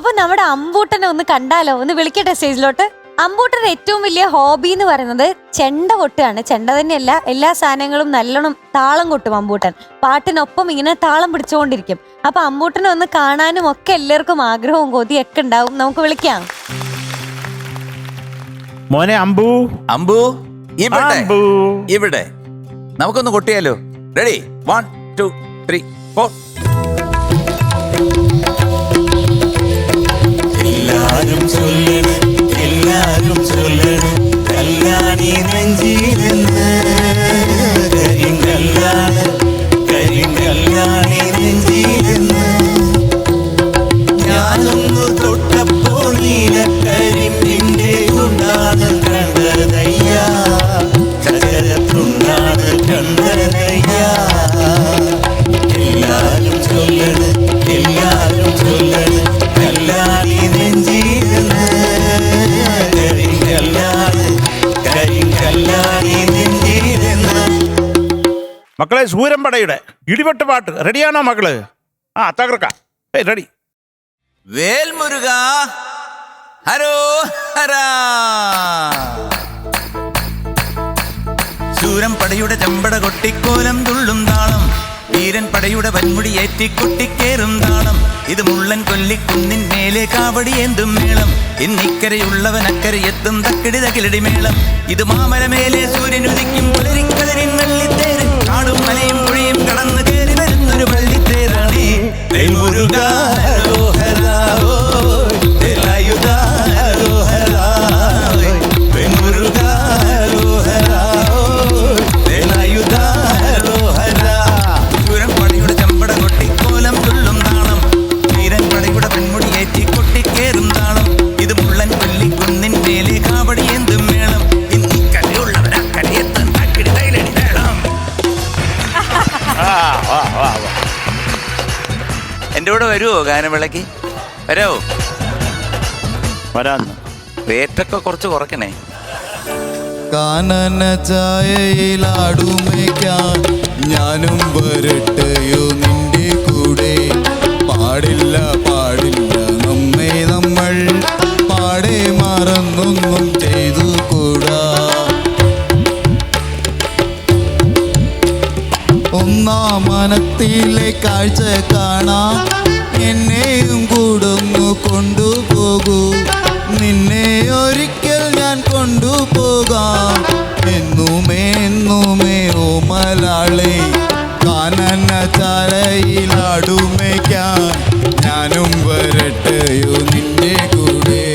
അപ്പൊ നമ്മുടെ അമ്പൂട്ടനെ ഒന്ന് കണ്ടാലോ? ഒന്ന് വിളിക്കട്ടെ സ്റ്റേജിലോട്ട്. അമ്പൂട്ടന്റെ ഏറ്റവും വലിയ ഹോബി എന്ന് പറയുന്നത് ചെണ്ട കൊട്ടുകയാണ്. ചെണ്ട തന്നെയല്ല എല്ലാ സാധനങ്ങളും നല്ലോണം താളം കൊട്ടും അമ്പൂട്ടൻ. പാട്ടിനൊപ്പം ഇങ്ങനെ താളം പിടിച്ചുകൊണ്ടിരിക്കും. അപ്പൊ അമ്പൂട്ടനെ ഒന്ന് കാണാനും ഒക്കെ എല്ലാവർക്കും ആഗ്രഹവും കൊതിയൊക്കെ ഉണ്ടാവും. നമുക്ക് വിളിക്കാം. മോനെ അമ്പു. അമ്പു ഇവിടെ. അമ്പു. ഇവിടെ. നമുക്കൊന്ന് കൊട്ടിയാലോ. Ready one two three four ഉണ്ടാണ് കണ്ടതയ്യ ചകരത്തുണ്ടാണ് കണ്ടതയ്യ എല്ലാരും ചൊല്ലണ് എല്ലാരും ചൊല്ലണ് കല്ലാണി നെഞ്ചിരുന്ന് കരിങ്കല്ലാണ് കരിങ്കല്ലാണി നെഞ്ചിരുന്ന് മക്കളെ സൂരമ്പടയുടെ ഇടിവെട്ട് പാട്ട് റെഡിയാണോ മക്കള് ആ തകർക്ക റെഡി വേൽമുരുക ഹരോ ഹരാ കൊട്ടിക്കോലം തുള്ളും താളം. വീരൻ പടയുടെ വൻമുടി ഏറ്റി കൊട്ടിക്കേറും താളം. ഇത് മുള്ളൻ കൊല്ലിക്കുന്നിൻ മേലെ കാവടി എന്തും മേളം. ഇന്നിക്കരയുള്ളവൻ അക്കരെ എത്തും തക്കിടി തകിലടി മേളം. ഇത് മാമരമേലെ സൂര്യൻ ഉദിക്കും പുലരിക്കതിരിൻ വെള്ളിത്തേര് കാടും മലയും പുഴയും കടന്നു കയറി വരുന്നൊരു വേൽമുരുക എന്റെ കൂടെ വരുമോ ഗാനവിളക്ക് വരാവോ വരാന്ന്. റേറ്റൊക്കെ കുറച്ച് കുറയ്ക്കണേ. കാനന ചായയിലാടുമേക്കാൻ ഞാനും വരട്ടെയോ നിന്റെ ഒന്നാം മനത്തിലെ കാഴ്ച കാണാം. എന്നെയും കൂടൊന്നു കൊണ്ടുപോകൂ. നിന്നെ ഒരിക്കൽ ഞാൻ കൊണ്ടുപോകാം. എന്നുമേ എന്നുമേ ഓ മലാളെ കാനന ചാലയിലാടുമേക്കാൻ ഞാനും വരട്ടെയോ? നിന്റെ കൂടെ